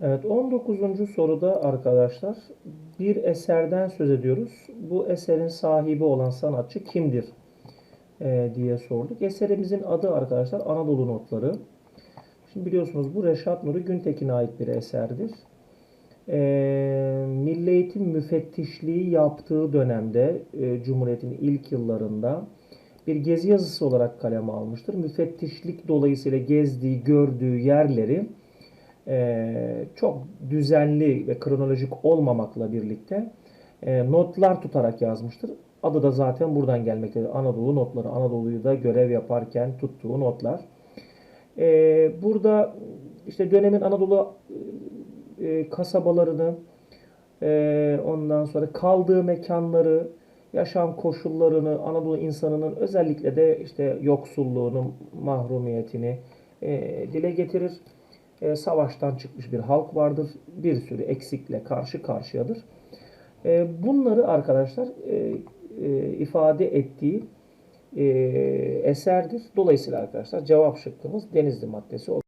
Evet 19. soruda arkadaşlar bir eserden söz ediyoruz. Bu eserin sahibi olan sanatçı kimdir Ee, diye sorduk. Eserimizin adı arkadaşlar Anadolu Notları. Şimdi biliyorsunuz bu Reşat Nuri Güntekin'e ait bir eserdir. Ee, Milli Eğitim Müfettişliği yaptığı dönemde e, Cumhuriyet'in ilk yıllarında bir gezi yazısı olarak kaleme almıştır. Müfettişlik dolayısıyla gezdiği, gördüğü yerleri e, çok düzenli ve kronolojik olmamakla birlikte e, notlar tutarak yazmıştır. Adı da zaten buradan gelmektedir. Anadolu notları. Anadolu'yu da görev yaparken tuttuğu notlar. E, burada işte dönemin Anadolu e, kasabalarını, e, ondan sonra kaldığı mekanları, yaşam koşullarını, Anadolu insanının özellikle de işte yoksulluğunu, mahrumiyetini e, dile getirir. E, savaştan çıkmış bir halk vardır. Bir sürü eksikle karşı karşıyadır. E, bunları arkadaşlar e, e, ifade ettiği e, eserdir. Dolayısıyla arkadaşlar cevap şıkkımız Denizli maddesi olur.